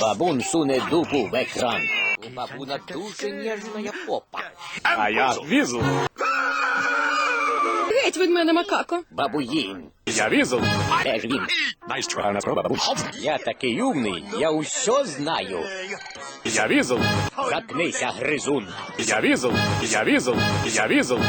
Бабун суне дупу в екран. У бабуна дуже ніжна попа. А я візу. Геть від мене, макако. Бабуїн. Я візу. Де ж він? Гарна спроба, бабусь. Я такий умний, я усьо знаю. Я візу. Заткнися, гризун. Я візу. Я візу. Я візу.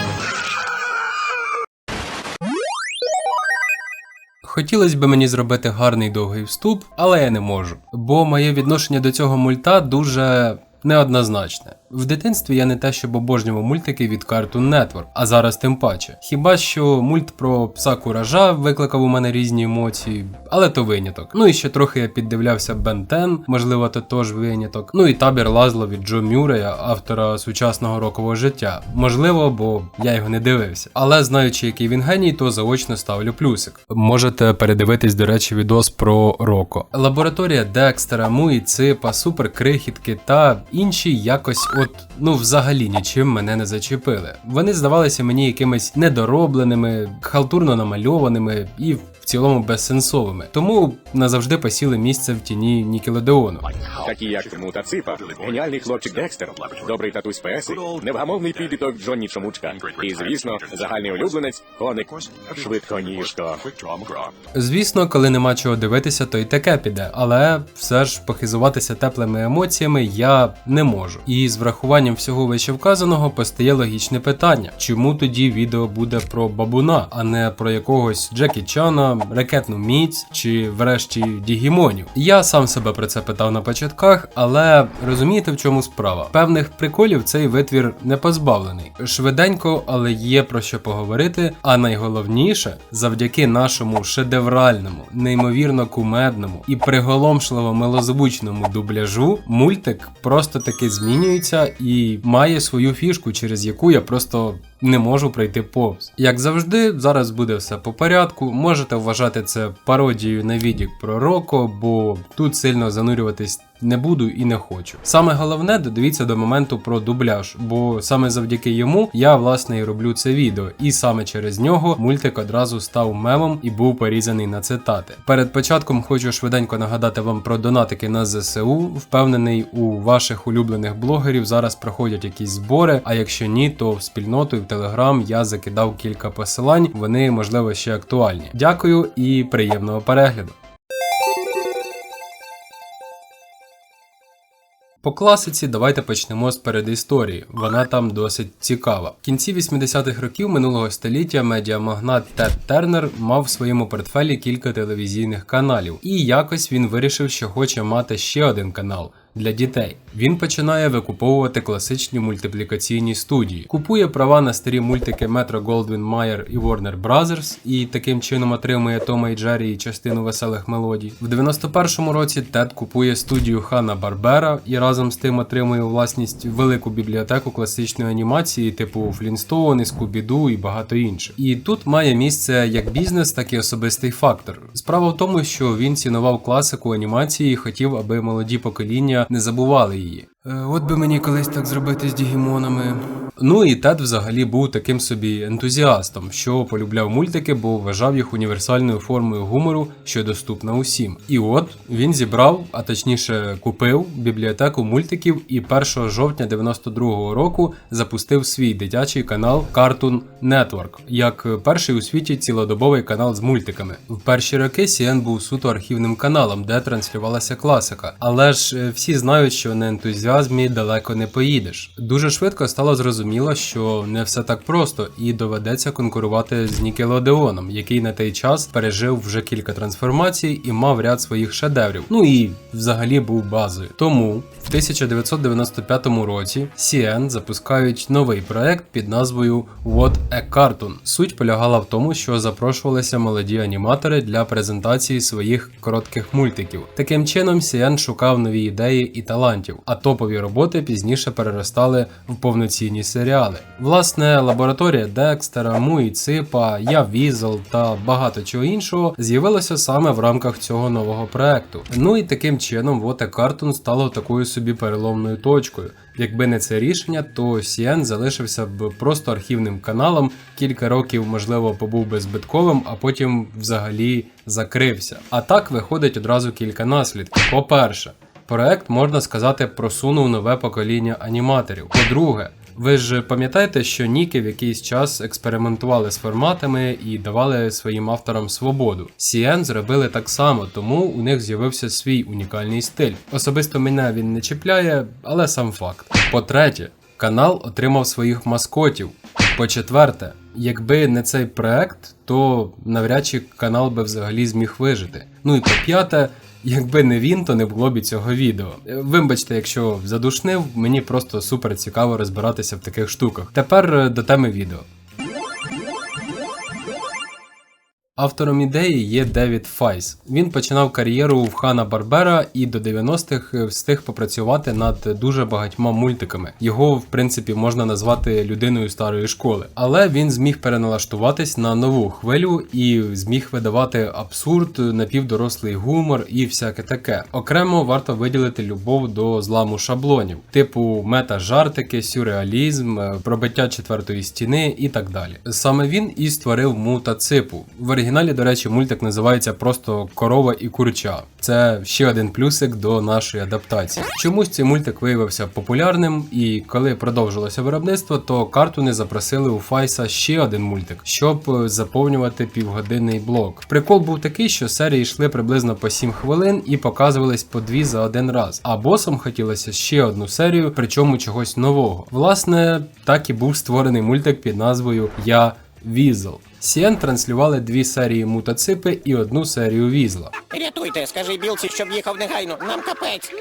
Хотілося б мені зробити гарний довгий вступ, але я не можу. Бо моє відношення до цього мульта дуже неоднозначне. В дитинстві я не те, щоб обожнював мультики від Cartoon Network, а зараз тим паче. Хіба що мульт про пса куража викликав у мене різні емоції, але то виняток. Ну і ще трохи я піддивлявся Бен Тен, можливо, то теж виняток. Ну і табір Лазло від Джо Мюрея, автора сучасного рокового життя. Можливо, бо я його не дивився. Але знаючи, який він геній, то заочно ставлю плюсик. Можете передивитись, до речі, відос про Роко. Лабораторія Декстера, Муї, Ципа, суперкрихітки та інші якось от ну взагалі нічим мене не зачепили. Вони здавалися мені якимись недоробленими, халтурно намальованими і цілому безсенсовими. Тому назавжди посіли місце в тіні Нікелодеону. Такі як Тиму та Ципа, геніальний хлопчик Декстер, добрий татусь Песи, невгамовний підліток Джонні Чомучка. І, звісно, загальний улюбленець, коник, швидконіжко. Звісно, коли нема чого дивитися, то й таке піде, але все ж похизуватися теплими емоціями я не можу. І з врахуванням всього вищевказаного постає логічне питання: чому тоді відео буде про бабуна, а не про якогось Джекі Чана, ракетну міць чи врешті Дігімонів? Я сам себе про це питав на початках, але розумієте в чому справа? Певних приколів цей витвір не позбавлений. Швиденько, але є про що поговорити. А найголовніше, завдяки нашому шедевральному, неймовірно кумедному і приголомшливо милозвучному дубляжу, мультик просто таки змінюється і має свою фішку, через яку я просто не можу пройти повз. Як завжди, зараз буде все по порядку. Можете вважати це пародією на відік пророку, бо тут сильно занурюватись не буду і не хочу. Саме головне додивіться до моменту про дубляж, бо саме завдяки йому я власне і роблю це відео, і саме через нього мультик одразу став мемом і був порізаний на цитати. Перед початком хочу швиденько нагадати вам про донатики на ЗСУ. Впевнений, у ваших улюблених блогерів зараз проходять якісь збори. А якщо ні, то в спільноту і в Телеграм я закидав кілька посилань. Вони можливо ще актуальні. Дякую і приємного перегляду. По класиці давайте почнемо з передісторії. Вона там досить цікава. В кінці 80-х років минулого століття медіамагнат Тед Тернер мав в своєму портфелі кілька телевізійних каналів, і якось він вирішив, що хоче мати ще один канал. Для дітей він починає викуповувати класичні мультиплікаційні студії, купує права на старі мультики Metro Goldwyn Mayer і Warner Brothers, і таким чином отримує Тома і Джері і частину веселих мелодій. В 91-му році Тед купує студію Хана Барбера і разом з тим отримує власність велику бібліотеку класичної анімації, типу Флінстоуни, Скубіду і багато інших. І тут має місце як бізнес, так і особистий фактор. Справа в тому, що він цінував класику анімації і хотів, аби молоді покоління не забували її. Е, От би мені колись так зробити з Дігімонами. Ну і Тед взагалі був таким собі ентузіастом, що полюбляв мультики, бо вважав їх універсальною формою гумору, що доступна усім. І от він зібрав, а точніше купив бібліотеку мультиків і 1 жовтня 92-го року запустив свій дитячий канал Cartoon Network, як перший у світі цілодобовий канал з мультиками. В перші роки CN був суто архівним каналом, де транслювалася класика. Але ж е, всі знають, що на ентузіазмі далеко не поїдеш. Дуже швидко стало зрозуміло, що не все так просто, і доведеться конкурувати з Нікелодеоном, який на той час пережив вже кілька трансформацій і мав ряд своїх шедеврів. Ну і взагалі був базою. Тому в 1995 році CN запускають новий проект під назвою What a Cartoon. Суть полягала в тому, що запрошувалися молоді аніматори для презентації своїх коротких мультиків. Таким чином, CN шукав нові ідеї і талантів, а топові роботи пізніше переростали в повноцінні серіали. Власне, лабораторія Декстера, Муї Ципа, Я Візел та багато чого іншого з'явилося саме в рамках цього нового проекту. Ну і таким чином a Cartoon стало такою собі переломною точкою. Якби не це рішення, то CN залишився б просто архівним каналом, кілька років, можливо, побув би збитковим, а потім взагалі закрився. А так виходить одразу кілька наслідків. По-перше, Проект, можна сказати, просунув нове покоління аніматорів. По-друге, ви ж пам'ятаєте, що Ніки в якийсь час експериментували з форматами і давали своїм авторам свободу. CN зробили так само, тому у них з'явився свій унікальний стиль. Особисто мене він не чіпляє, але сам факт. По-третє, канал отримав своїх маскотів. По-четверте, якби не цей проект, то навряд чи канал би взагалі зміг вижити. Ну і по-п'яте, якби не він, то не було б цього відео. Е, Вибачте, якщо задушнив, мені просто супер цікаво розбиратися в таких штуках. Тепер е, до теми відео. Автором ідеї є Девід Файс. Він починав кар'єру в Хана Барбера і до 90-х встиг попрацювати над дуже багатьма мультиками. Його, в принципі, можна назвати людиною старої школи. Але він зміг переналаштуватись на нову хвилю і зміг видавати абсурд, напівдорослий гумор і всяке таке. Окремо варто виділити любов до зламу шаблонів, типу мета-жартики, сюрреалізм, е, пробиття четвертої стіни і так далі. Саме він і створив мута ципу. В оригіналі, до речі, мультик називається просто Корова і курча. Це ще один плюсик до нашої адаптації. Чомусь цей мультик виявився популярним, і коли продовжилося виробництво, то картуни запросили у Файса ще один мультик, щоб заповнювати півгодинний блок. Прикол був такий, що серії йшли приблизно по 7 хвилин і показувались по дві за один раз. А босам хотілося ще одну серію, причому чогось нового. Власне, так і був створений мультик під назвою Я Візел. Сіен транслювали дві серії мутаципи і одну серію візла. Рятуйте, скажи білці, щоб їхав негайно. Нам капець.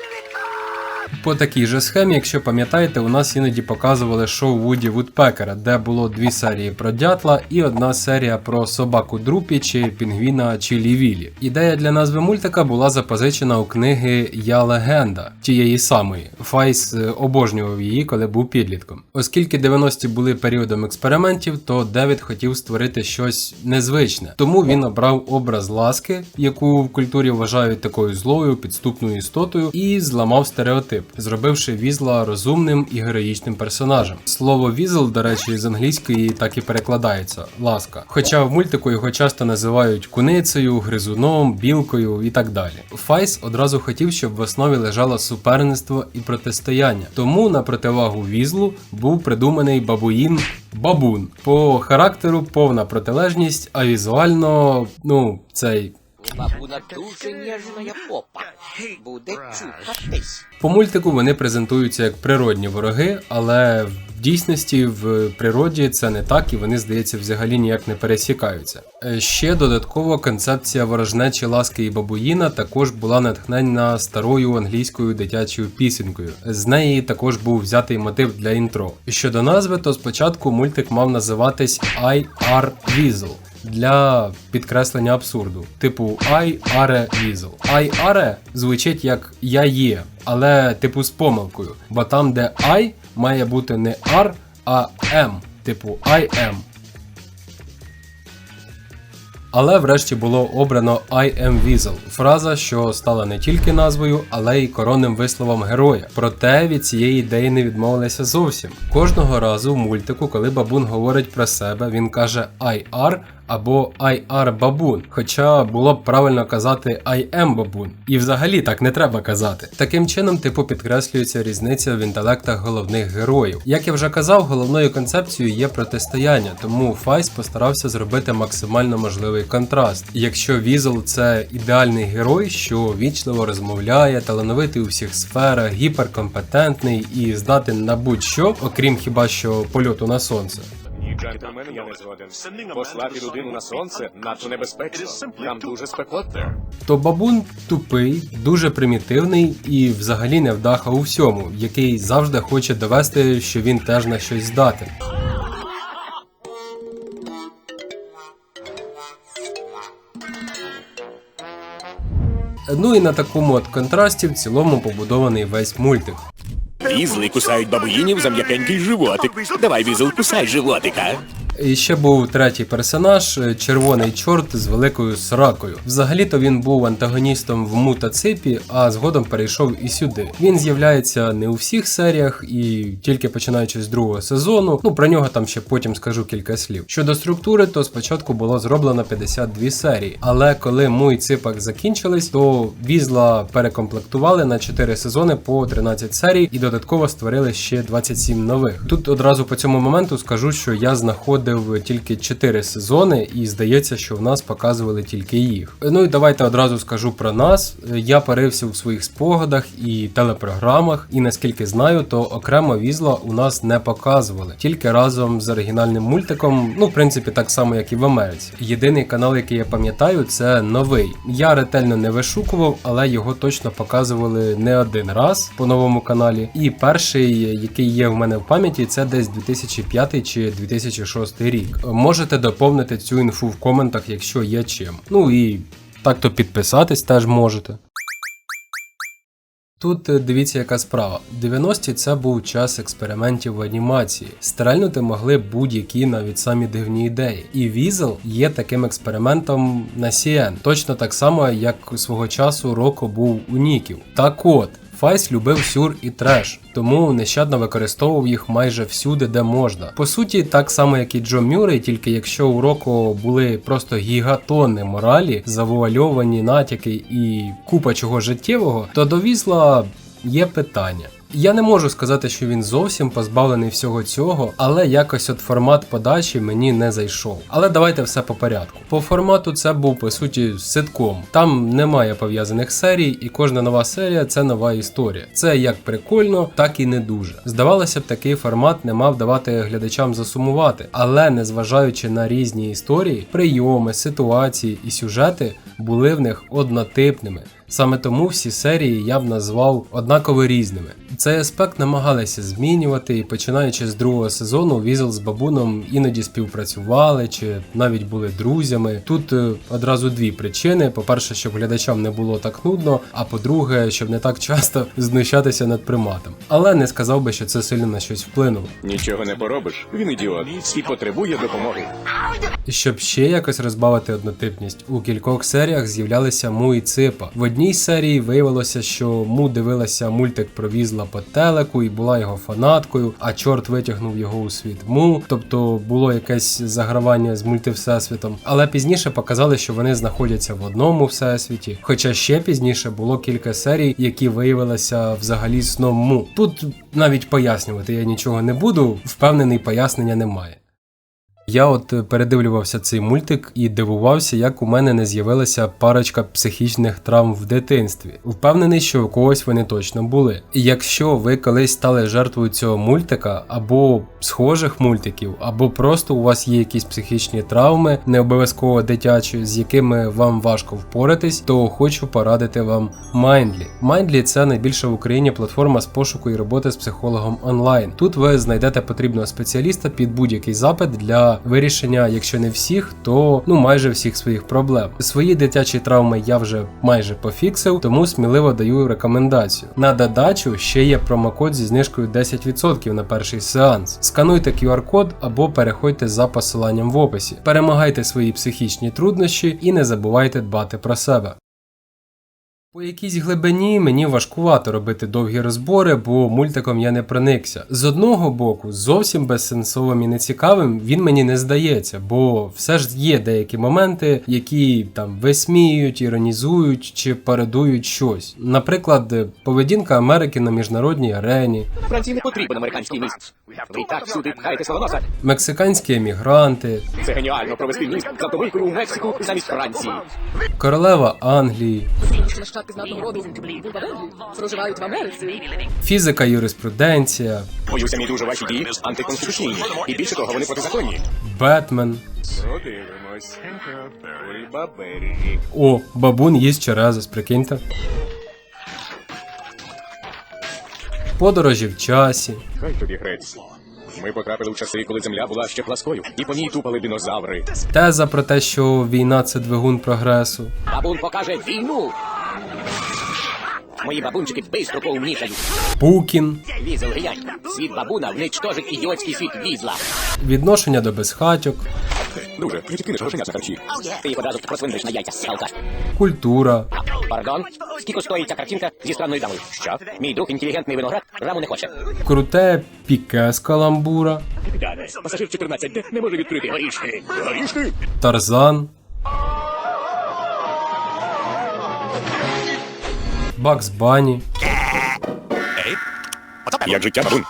По такій же схемі, якщо пам'ятаєте, у нас іноді показували шоу Вуді Вудпекера, де було дві серії про дятла і одна серія про собаку Друпі чи пінгвіна Чілі Вілі. Ідея для назви мультика була запозичена у книги Я легенда тієї самої. Файс е, обожнював її, коли був підлітком. Оскільки 90-ті були періодом експериментів, то Девід хотів створити щось незвичне. Тому він обрав образ ласки, яку в культурі вважають такою злою, підступною істотою, і зламав стереотип, зробивши візла розумним і героїчним персонажем. Слово візл, до речі, з англійської так і перекладається ласка. Хоча в мультику його часто називають куницею, гризуном, білкою і так далі. Файс одразу хотів, щоб в основі лежало суперництво і протистояння. Тому на противагу візлу був придуманий бабуїн бабун. По характеру повна протилежність, а візуально, ну, цей бабуна дуже ніжна попа. Буде чухатись. По мультику вони презентуються як природні вороги, але в дійсності в природі це не так і вони, здається, взагалі ніяк не пересікаються. Е, Ще додатково концепція ворожнечі ласки і бабуїна також була натхненна старою англійською дитячою пісенькою. З неї також був взятий мотив для інтро. Щодо назви, то спочатку мультик мав називатись I Are Weasel для підкреслення абсурду, типу I are Weasel. I are звучить як я є, але типу з помилкою, бо там, де I має бути не are, а am, типу I am. Але врешті було обрано I am Weasel, фраза, що стала не тільки назвою, але й коронним висловом героя. Проте від цієї ідеї не відмовилися зовсім. Кожного разу в мультику, коли бабун говорить про себе, він каже I are або I are бабун. Хоча було б правильно казати I am бабун. І взагалі так не треба казати. Таким чином, типу, підкреслюється різниця в інтелектах головних героїв. Як я вже казав, головною концепцією є протистояння, тому Файс постарався зробити максимально можливий контраст. Якщо Візел це ідеальний герой, що вічливо розмовляє, талановитий у всіх сферах, гіперкомпетентний і здатен на будь-що, окрім хіба що польоту на сонце. Ні, джентльмени, я не згоден. Послати людину на сонце надто небезпечно. Там дуже спекотно. то бабун тупий, дуже примітивний і взагалі невдаха у всьому, який завжди хоче довести, що він теж на щось здатен. Ну і на такому от контрасті в цілому побудований весь мультик. Візли кусають бабуїнів за м'якенький животик. Давай, візел, кусай животика. І ще був третій персонаж, е, червоний чорт з великою сракою. Взагалі-то він був антагоністом в мутаципі, а згодом перейшов і сюди. Він з'являється не у всіх серіях і тільки починаючи з другого сезону. Ну про нього там ще потім скажу кілька слів. Щодо структури, то спочатку було зроблено 52 серії, але коли муй ципак закінчились, то візла перекомплектували на 4 сезони по 13 серій і додатково створили ще 27 нових. Тут одразу по цьому моменту скажу, що я знаходив тільки 4 сезони, і здається, що в нас показували тільки їх. Ну і давайте одразу скажу про нас. Я парився у своїх спогадах і телепрограмах, і наскільки знаю, то окремо візла у нас не показували, тільки разом з оригінальним мультиком. Ну, в принципі, так само, як і в Америці. Єдиний канал, який я пам'ятаю, це новий. Я ретельно не вишукував, але його точно показували не один раз по новому каналі. І перший, який є в мене в пам'яті, це десь 2005 чи 2006 рік. Можете доповнити цю інфу в коментах, якщо є чим. Ну і так то підписатись теж можете. Тут е, дивіться, яка справа. 90-ті це був час експериментів в анімації. Стрельнути могли будь-які навіть самі дивні ідеї. І Візел є таким експериментом на CN. Точно так само, як свого часу Роко був у Ніків. Так от. Файс любив сюр і треш, тому нещадно використовував їх майже всюди, де можна. По суті, так само як і Джо Мюррей, тільки якщо у року були просто гігатонни моралі, завуальовані натяки і купа чого життєвого, то до Візла є питання. Я не можу сказати, що він зовсім позбавлений всього цього, але якось от формат подачі мені не зайшов. Але давайте все по порядку. По формату це був по суті ситком. Там немає пов'язаних серій, і кожна нова серія це нова історія. Це як прикольно, так і не дуже. Здавалося б, такий формат не мав давати глядачам засумувати, але незважаючи на різні історії, прийоми, ситуації і сюжети були в них однотипними. Саме тому всі серії я б назвав однаково різними. Цей аспект намагалися змінювати, і починаючи з другого сезону, Візел з бабуном іноді співпрацювали чи навіть були друзями. Тут е, одразу дві причини: по-перше, щоб глядачам не було так нудно, а по-друге, щоб не так часто знущатися над приматом. Але не сказав би, що це сильно на щось вплинуло. Нічого не поробиш. Він ідіот і потребує допомоги. Щоб ще якось розбавити однотипність, у кількох серіях з'являлися Му і Ципа. В одній серії виявилося, що Му дивилася мультик про візла по телеку і була його фанаткою, а чорт витягнув його у світ Му, тобто було якесь загравання з мультивсесвітом. Але пізніше показали, що вони знаходяться в одному всесвіті. Хоча ще пізніше було кілька серій, які виявилися взагалі сном Му. Тут навіть пояснювати я нічого не буду, впевнений, пояснення немає. Я от е, передивлювався цей мультик і дивувався, як у мене не з'явилася парочка психічних травм в дитинстві. Впевнений, що у когось вони точно були. І якщо ви колись стали жертвою цього мультика, або схожих мультиків, або просто у вас є якісь психічні травми, не обов'язково дитячі, з якими вам важко впоратись, то хочу порадити вам Mindly. Mindly – це найбільша в Україні платформа з пошуку і роботи з психологом онлайн. Тут ви знайдете потрібного спеціаліста під будь-який запит для вирішення, якщо не всіх, то ну майже всіх своїх проблем. Свої дитячі травми я вже майже пофіксив, тому сміливо даю рекомендацію. На додачу ще є промокод зі знижкою 10% на перший сеанс. Скануйте QR-код або переходьте за посиланням в описі. Перемагайте свої психічні труднощі і не забувайте дбати про себе. По якійсь глибині мені важкувато робити довгі розбори, бо мультиком я не проникся. З одного боку, зовсім безсенсовим і нецікавим він мені не здається, бо все ж є деякі моменти, які там висміюють, іронізують чи пародують щось. Наприклад, поведінка Америки на міжнародній арені, Франції не потрібен американський міст. Ви так сюди пхаєте свого мексиканські емігранти, Це геніально провести міст з автомийкою у Мексику замість Франції. королева Англії, нащадки знатного роду Вулбареллі проживають в Америці. фізика, юриспруденція, Боюся, мій дуже ваші дії антиконституційні. І більше того, вони протизаконні. Бетмен. Подивимось. О, бабун їсть черезис, прикиньте. Подорожі в часі. Хай тобі грець. Ми потрапили в часи, коли земля була ще пласкою, і по ній тупали динозаври. Теза про те, що війна це двигун прогресу. Бабун покаже війну. Мої бабунчики бистро поумнішають. Пукін, Візел глянь. Світ бабуна вничтожить ідіотський світ візла. відношення до безхатьок, Друже, не підкинеш грошенят на харчі. Ти їх одразу просвинеш на яйця, алкаш. культура, Пардон? Скільки стоїть ця картинка зі странною дамою? Що? Мій друг інтелігентний виноград раму не хоче. круте піке з каламбура, Пасажир 14, де не може відкрити горішки. Горішки? Тарзан, Бакс Бані, Як життя, бабун?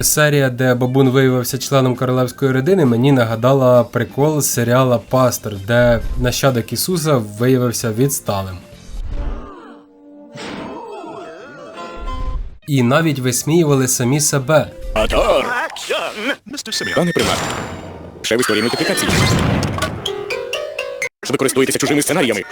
Серія, де бабун виявився членом королевської родини, мені нагадала прикол з серіала Пастор, де нащадок Ісуса виявився відсталим. І навіть висміювали самі себе. Пане примат. Ще в історії мультиплікації. Ви користуєтеся чужими сценаріями.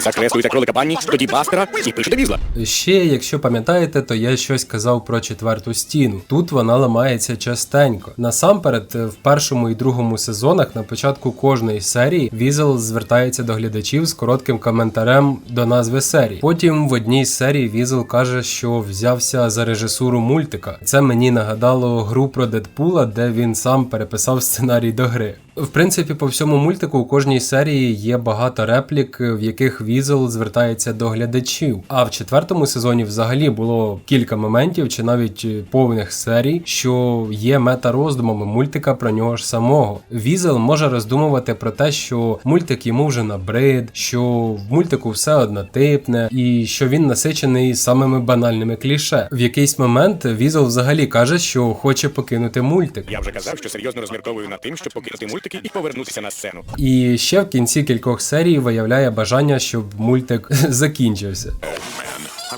Закреслюєте кролика банні, тоді бастера і пишете візла. Ще, якщо пам'ятаєте, то я щось казав про четверту стіну. Тут вона ламається частенько. Насамперед, в першому і другому сезонах на початку кожної серії Візел звертається до глядачів з коротким коментарем до назви серії. Потім в одній з серій Візел каже, що взявся за режисуру мультика. Це мені нагадало гру про Дедпула, де він сам переписав сценарій до гри. В принципі, по всьому мультику у кожній серії є багато реплік, в яких Візел звертається до глядачів. А в четвертому сезоні взагалі було кілька моментів чи навіть е, повних серій, що є мета-роздумами мультика про нього ж самого. Візел може роздумувати про те, що мультик йому вже набрид, що в мультику все однотипне, і що він насичений самими банальними кліше. В якийсь момент Візел взагалі каже, що хоче покинути мультик. Я вже казав, що серйозно розмірковую над тим, щоб покинути мультики і повернутися на сцену. І ще в кінці кількох серій виявляє бажання, щоб мультик закінчився.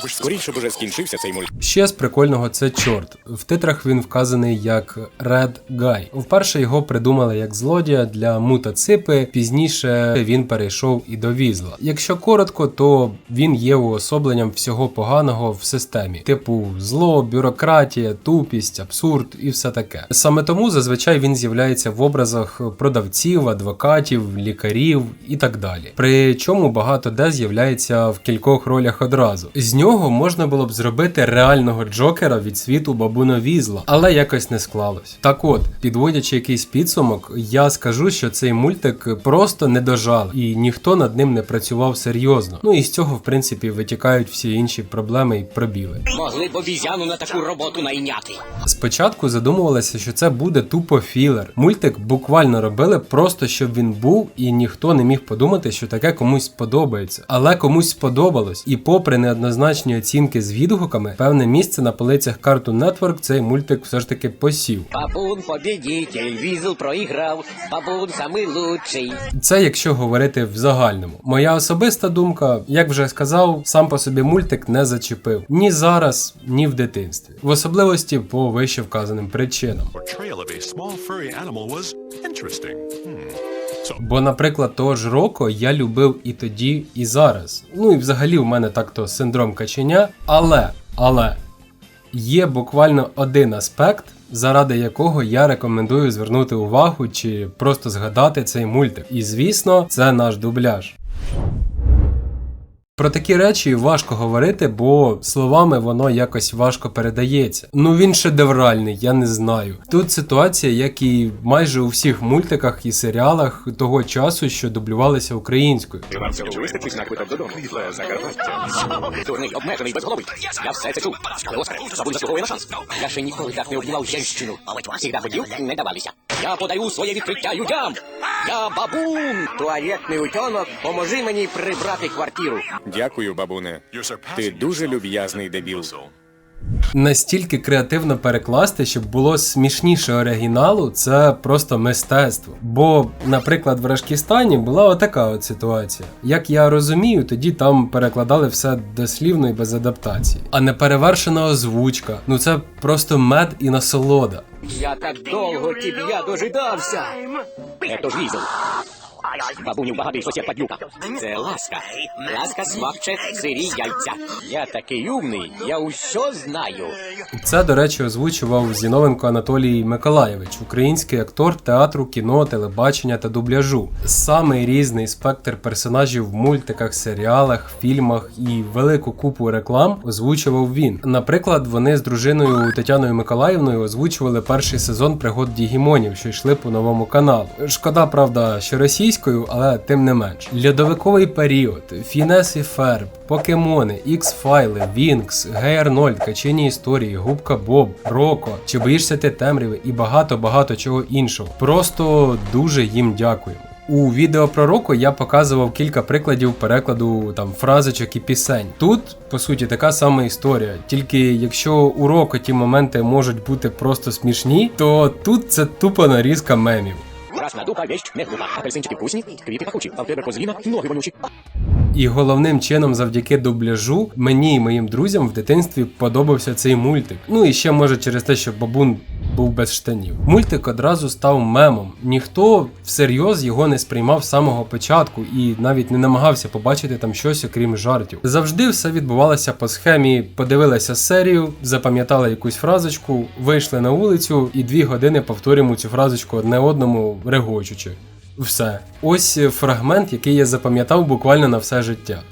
Скоріше б уже скінчився цей мульт. Ще з прикольного це чорт. В титрах він вказаний як Red Guy. Вперше його придумали як злодія для мутаципи. Пізніше він перейшов і до візла. Якщо коротко, то він є уособленням всього поганого в системі, типу зло, бюрократія, тупість, абсурд і все таке. Саме тому зазвичай він з'являється в образах продавців, адвокатів, лікарів і так далі. Причому багато де з'являється в кількох ролях одразу. З нього можна було б зробити реального Джокера від світу бабуна Візла, але якось не склалось. Так от, підводячи якийсь підсумок, я скажу, що цей мультик просто не дожали, і ніхто над ним не працював серйозно. Ну і з цього, в принципі, витікають всі інші проблеми і пробіли. Могли б обізяну на таку роботу найняти. Спочатку задумувалося, що це буде тупо філер. Мультик буквально робили просто щоб він був, і ніхто не міг подумати, що таке комусь сподобається. Але комусь сподобалось, і попри неоднозначні оцінки з відгуками, певне місце на полицях Cartoon Network цей мультик все ж таки посів. Бабун побідітель, візел проіграв, бабун самий лучший. Це якщо говорити в загальному. Моя особиста думка, як вже сказав, сам по собі мультик не зачепив ні зараз, ні в дитинстві, в особливості по вище вказаним причинам. Бо, наприклад, того ж року я любив і тоді, і зараз. Ну і взагалі в мене так-то синдром каченя. Але, але є буквально один аспект, заради якого я рекомендую звернути увагу чи просто згадати цей мультик. І звісно, це наш дубляж. Про такі речі важко говорити, бо словами воно якось важко передається. Ну він шедевральний, я не знаю. Тут ситуація, як і майже у всіх мультиках і серіалах того часу, що дублювалися українською. Вам цього вистачить на квиток додому. Дурний, обмежений, безголовий. Я все це чув. Але Оскар, бабун заслуговує на шанс. Я ще ніколи так не обнімав жінщину. Всігда хотів, не давалися. Я подаю своє відкриття людям. Я бабун. Туалетний утенок, поможи мені прибрати квартиру. Дякую, бабуне. Ти дуже люб'язний дебіл. Настільки креативно перекласти, щоб було смішніше оригіналу, це просто мистецтво. Бо, наприклад, в Рашкістані була отака от ситуація. Як я розумію, тоді там перекладали все дослівно і без адаптації. А неперевершена озвучка. Ну це просто мед і насолода. Я так довго тебя дожидався. Это ж візел. Бабунів багатий сусід падлюка. Це ласка. Ласка смакче сирі яйця. Я такий умний, я усе знаю. Це, до речі, озвучував Зіновенко Анатолій Миколаєвич, український актор театру, кіно, телебачення та дубляжу. Самий різний спектр персонажів в мультиках, серіалах, фільмах і велику купу реклам озвучував він. Наприклад, вони з дружиною Тетяною Миколаївною озвучували перший сезон пригод Дігімонів, що йшли по новому каналу. Шкода, правда, що російською, але тим не менш. Льодовиковий період, Фінес і Ферб, Покемони, Ікс-файли, Вінкс, Гей Арнольд, Качині історії, Губка Боб, Роко, Чи боїшся ти темряви і багато-багато чого іншого. Просто дуже їм дякуємо. У відео про року я показував кілька прикладів перекладу там фразочок і пісень. Тут, по суті, така сама історія. Тільки якщо у року ті моменти можуть бути просто смішні, то тут це тупо нарізка мемів. Красна духа, вещь не глупа. Апельсинчики вкусні, квіти пахучі, а в тебе козліна, ноги вонючі. І головним чином, завдяки дубляжу, мені і моїм друзям в дитинстві подобався цей мультик. Ну і ще може через те, що бабун був без штанів. Мультик одразу став мемом. Ніхто всерйоз його не сприймав з самого початку і навіть не намагався побачити там щось окрім жартів. Завжди все відбувалося по схемі: подивилися серію, запам'ятали якусь фразочку, вийшли на вулицю і дві години повторюємо цю фразочку одне одному регочучи. Все. Ось е, фрагмент, який я запам'ятав буквально на все життя.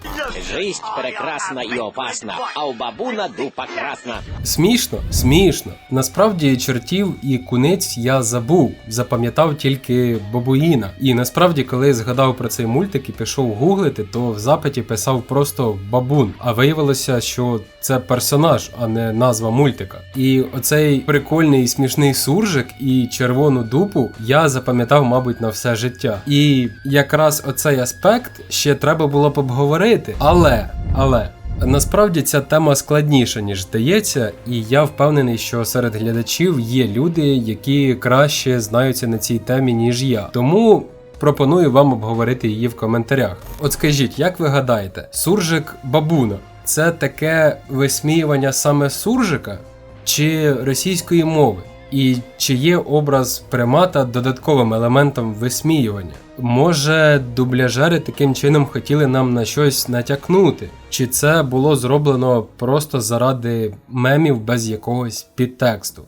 Жизнь прекрасна і опасна, а у бабуна дупа красна. Смішно, смішно. Насправді чортів і куниць я забув, запам'ятав тільки бабуїна. І насправді, коли згадав про цей мультик і пішов гуглити, то в запиті писав просто бабун. А виявилося, що це персонаж, а не назва мультика. І оцей прикольний і смішний суржик і червону дупу я запам'ятав, мабуть, на все життя. І якраз оцей аспект ще треба було б обговорити. Але, але. Насправді ця тема складніша, ніж здається, і я впевнений, що серед глядачів є люди, які краще знаються на цій темі, ніж я. Тому пропоную вам обговорити її в коментарях. От скажіть, як ви гадаєте, суржик бабуна це таке висміювання саме суржика чи російської мови? І чи є образ примата додатковим елементом висміювання? Може, дубляжери таким чином хотіли нам на щось натякнути? Чи це було зроблено просто заради мемів без якогось підтексту?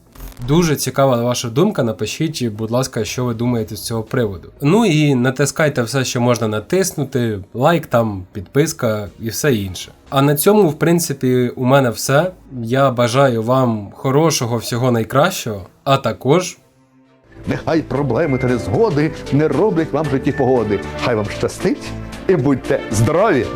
Дуже цікава ваша думка. Напишіть, будь ласка, що ви думаєте з цього приводу. Ну і натискайте все, що можна натиснути, лайк там, підписка і все інше. А на цьому, в принципі, у мене все. Я бажаю вам хорошого всього найкращого, а також Нехай проблеми та незгоди не роблять вам житті погоди. Хай вам щастить і будьте здорові!